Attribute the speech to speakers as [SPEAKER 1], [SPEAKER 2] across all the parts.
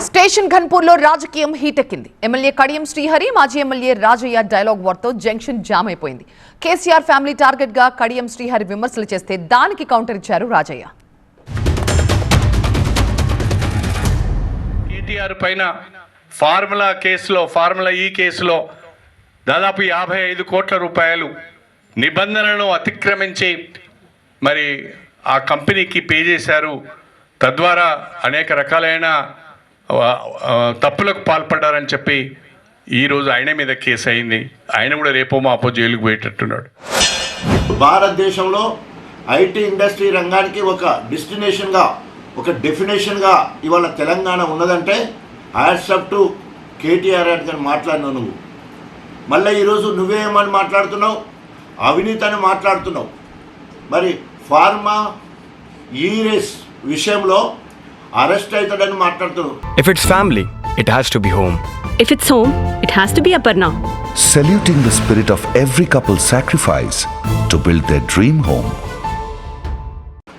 [SPEAKER 1] Station ఘన్పూర్లో రాజకీయం హీటెక్కింది. MLA Kadiyam Srihari మాజీ MLA Rajaiah dialogue వార్తో జంక్షన్ జామ్ అయిపోయింది కేసీఆర్ ఫ్యామిలీ టార్గెట్గా కడియం శ్రీహరి విమర్శలు చేస్తే దానికి కౌంటర్ ఇచ్చారు రాజయ్య.
[SPEAKER 2] కేటీఆర్ పైన ఫార్ములా కేసులో ఫార్ములా ఈ కేసులో దాదాపు యాభై ఐదు కోట్ల రూపాయలు నిబంధనలను అతిక్రమించి మరి ఆ కంపెనీకి పే చేశారు. తద్వారా అనేక రకాలైన తప్పులకు పాల్పడ్డారని చెప్పి ఈరోజు ఆయన మీద కేసు అయింది. ఆయన కూడా రేపో మాపో జైలుకు పోయేటట్టున్నాడు.
[SPEAKER 3] భారతదేశంలో ఐటీ ఇండస్ట్రీ రంగానికి ఒక డెస్టినేషన్గా ఒక డెఫినేషన్గా ఇవాళ తెలంగాణ ఉన్నదంటే హ్యాట్సప్ టు కేటీఆర్ అని మాట్లాడినావు నువ్వు. మళ్ళీ ఈరోజు నువ్వేమని మాట్లాడుతున్నావు? అవినీతి అని మాట్లాడుతున్నావు. మరి ఫార్మా ఈరేస్ విషయంలో అరెస్ట్ అవుతాడని మాట్లాడుతున్నావు
[SPEAKER 4] If it's family, it has to be home.
[SPEAKER 5] If it's home, it has to be Aparna.
[SPEAKER 6] saluting the spirit of every couple's sacrifice to build their dream home.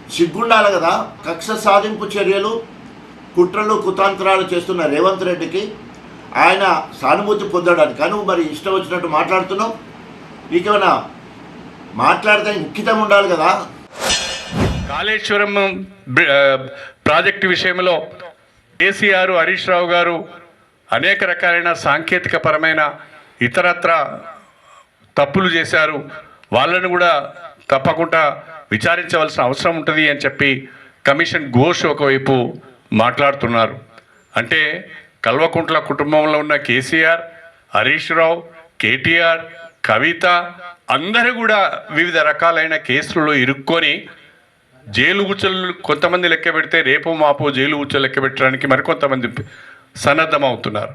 [SPEAKER 3] సిగ్గుండాలి కదా కక్ష సాధింపు చర్యలు కుట్రలు కుతాంతరాలు చేస్తున్న రేవంత్ రెడ్డికి ఆయన సానుభూతి పొందడానికి కానీ మరి ఇష్టం వచ్చినట్టు మాట్లాడుతున్నావు నీకేమైనా మాట్లాడితే ఇంకితం ఉండాలి కదా
[SPEAKER 2] కాళేశ్వరం ప్రాజెక్టు విషయంలో కేసీఆర్ హరీష్ రావు గారు అనేక రకాలైన సాంకేతిక పరమైన ఇతరత్ర తప్పులు చేశారు. వాళ్ళను కూడా తప్పకుండా విచారించవలసిన అవసరం ఉంటుంది అని చెప్పి కమిషన్ ఘోష్ ఒకవైపు మాట్లాడుతున్నారు. అంటే కల్వకుంట్ల కుటుంబంలో ఉన్న కేసీఆర్ హరీష్ రావు కేటీఆర్ కవిత అందరూ కూడా వివిధ రకాలైన కేసులలో ఇరుక్కొని జైలు గుచ్చలు కొంతమంది లెక్క పెడితే రేపు మాపు జైలు గుచ్చలు లెక్క పెట్టడానికి మరికొంతమంది సన్నద్ధమవుతున్నారు.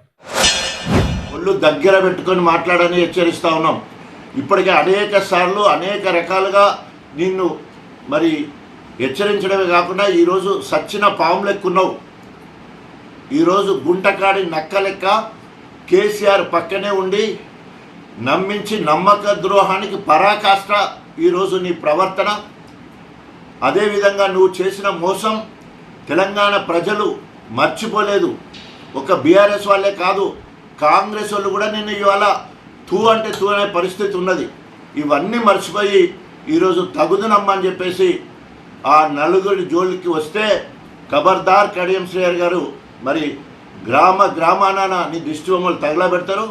[SPEAKER 3] ఒళ్ళు దగ్గర పెట్టుకొని మాట్లాడని హెచ్చరిస్తా ఉన్నాం. ఇప్పటికే అనేక సార్లు అనేక రకాలుగా నిన్ను మరి హెచ్చరించడమే కాకుండా ఈరోజు సచ్చిన పాము లెక్కున్నావు. ఈరోజు గుంటకాడి నక్క లెక్క కేసీఆర్ పక్కనే ఉండి నమ్మించి నమ్మక ద్రోహానికి పరాకాష్ట ఈరోజు నీ ప్రవర్తన. అదేవిధంగా నువ్వు చేసిన మోసం తెలంగాణ ప్రజలు మర్చిపోలేదు. ఒక బీఆర్ఎస్ వాళ్ళే కాదు కాంగ్రెస్ వాళ్ళు కూడా నిన్ను ఇవాళ తూ అంటే తూ అనే పరిస్థితి ఉన్నది. ఇవన్నీ మర్చిపోయి ఈరోజు తగుదునమ్మని చెప్పేసి ఆ నలుగురి జోలికి వస్తే ఖబర్దార్ కడియం శ్రేయర్ గారు మరి గ్రామ గ్రామాన నీ దిష్టి బొమ్మలు తగలబెడతారు?